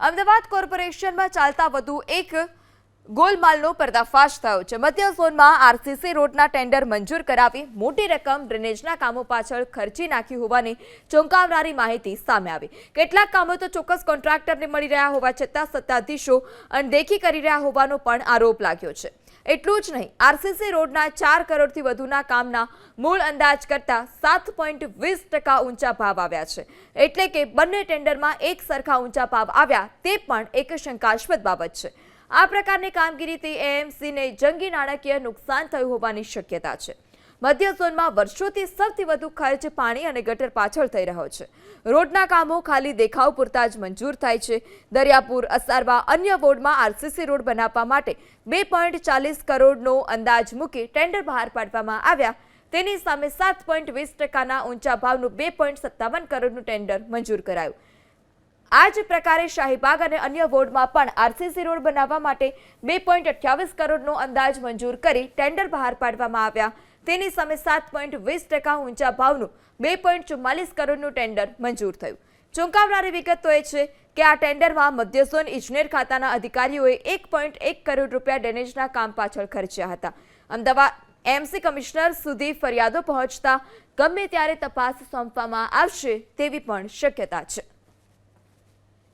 અમદાવાદ કોર્પોરેશનમાં ચાલતા વધુ એક ગોલમાલનો પર્દાફાશ થયો છે. મધ્ય ઝોનમાં આરસીસી રોડના ટેન્ડર મંજૂર કરાવી મોટી રકમ ડ્રેનેજના કામો પાછળ ખર્ચી નાખી હોવાની ચોંકાવનારી માહિતી સામે આવી. કેટલાક કામો તો ચોક્કસ કોન્ટ્રાક્ટરને મળી રહ્યા હોવા છતાં સત્તાધીશો અનદેખી કરી રહ્યા હોવાનો પણ આરોપ લાગ્યો છે. એટલું જ નહીં, આરસીસી રોડના ચાર કરોડથી વધુના કામના મૂળ અંદાજ કરતાં સાત પોઈન્ટ વીસ ટકા ઊંચા ભાવ આવ્યા છે. એટલે કે બંને ટેન્ડરમાં એક સરખા ઊંચા ભાવ આવ્યા તે પણ એક શંકાસ્પદ બાબત છે. આ પ્રકારની કામગીરીથી એએમસીને જંગી નાણાકીય નુકસાન થયું હોવાની શક્યતા છે. મધ્ય ઝોનમાં વર્ષોથી સૌથી વધુ ખર્ચ પાણી અને ગટર પાછળ થઈ રહ્યો છે. રોડના કામો ખાલી દેખાવ પૂરતા જ મંજૂર થાય છે. દરિયાપુર, અસારવા, અન્ય વોર્ડમાં આરસીસી રોડ બનાવવા માટે બે પોઈન્ટ ચાલીસ કરોડનો અંદાજ મૂકી ટેન્ડર બહાર પાડવામાં આવ્યા. તેની સામે સાત પોઈન્ટ વીસ ટકાના ઊંચા ભાવનું બે પોઈન્ટ સત્તાવન કરોડનું ટેન્ડર મંજૂર કરાયું. આ જ પ્રકારે શાહીબાગ અને અન્ય વોર્ડમાં પણ આરસીસી રોડ બનાવવા માટે બે પોઈન્ટ અઠ્યાવીસ કરોડનો અંદાજ મંજૂર કરી ટેન્ડર બહાર પાડવામાં આવ્યા. તેની સામે સાત પોઈન્ટ વીસ ટકા ઊંચા ભાવનું બે પોઈન્ટ ચુમ્માલીસ કરોડનું ટેન્ડર મંજૂર થયું. ચોંકાવનારી વિગત તો એ છે કે આ ટેન્ડરમાં મધ્ય ઝોન ઇજનેર ખાતાના અધિકારીઓએ એક પોઈન્ટ એક કરોડ રૂપિયા ડેનેજના કામ પાછળ ખર્ચ્યા હતા. અમદાવાદ એમસી કમિશનર સુધી ફરિયાદો પહોંચતા ગમે ત્યારે તપાસ સોંપવામાં આવશે તેવી પણ શક્યતા છે.